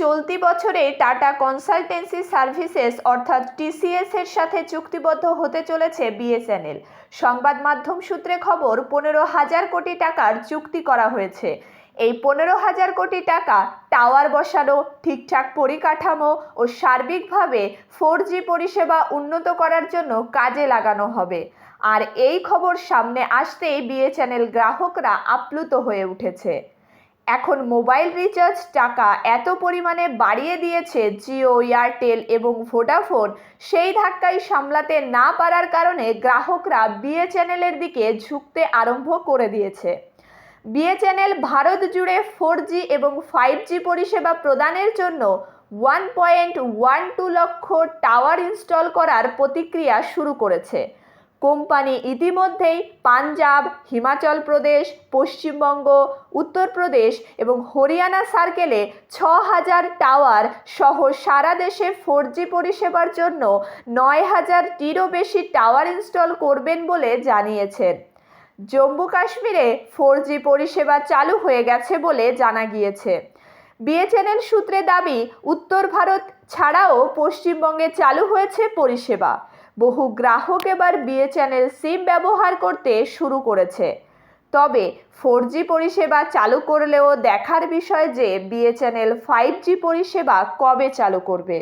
চলতি বছরে tata consultancy services অর্থাৎ টিসিএস এর সাথে চুক্তিবদ্ধ হতে চলেছে বিএসএনএল। সংবাদ মাধ্যম সূত্রে খবর, পনেরো হাজার কোটি টাকার চুক্তি করা হয়েছে। এই পনেরো হাজার কোটি টাকা টাওয়ার বসানো, ঠিকঠাক পরিকাঠামো ও সার্বিকভাবে ফোর জি পরিষেবা উন্নত করার জন্য কাজে লাগানো হবে। আর এই খবর সামনে আসতেই বিএসএনএল গ্রাহকরা আপ্লুত হয়ে উঠেছে। এখন মোবাইল রিচার্জ টাকা এত পরিমাণে বাড়িয়ে দিয়েছে জিও, এয়ারটেল এবং ভোডাফোন, সেই ধাক্কাই সামলাতে না পারার কারণে গ্রাহকরা বিএসএনএলের দিকে ঝুঁকতে আরম্ভ করে দিয়েছে। বিএসএনএল ভারত জুড়ে ফোর জি এবং ফাইভ জি পরিষেবা প্রদানের জন্য one point one two lakh tower install করার প্রতিক্রিয়া শুরু করেছে। কোম্পানি ইতিমধ্যেই পাঞ্জাব, হিমাচল প্রদেশ, পশ্চিমবঙ্গ উত্তরপ্রদেশ এবং হরিয়ানা সার্কেলে ছ হাজার টাওয়ার সহ সারা দেশে ফোর জি পরিষেবার জন্য নয় হাজারটিরও বেশি টাওয়ার ইনস্টল করবেন বলে জানিয়েছেন। জম্মু কাশ্মীরে ফোর জি পরিষেবা চালু হয়ে গেছে বলে জানা গিয়েছে। বিএসএনএল সূত্রে দাবি, উত্তর ভারত ছাড়াও পশ্চিমবঙ্গে চালু হয়েছে পরিষেবা। বহু গ্রাহক এবার বিএসএনএল সিম ব্যবহার করতে শুরু করেছে। তবে ফোর জি পরিষেবা চালু করলেও দেখার বিষয় যে বিএসএনএল ফাইভ জি পরিষেবা কবে চালু করবে?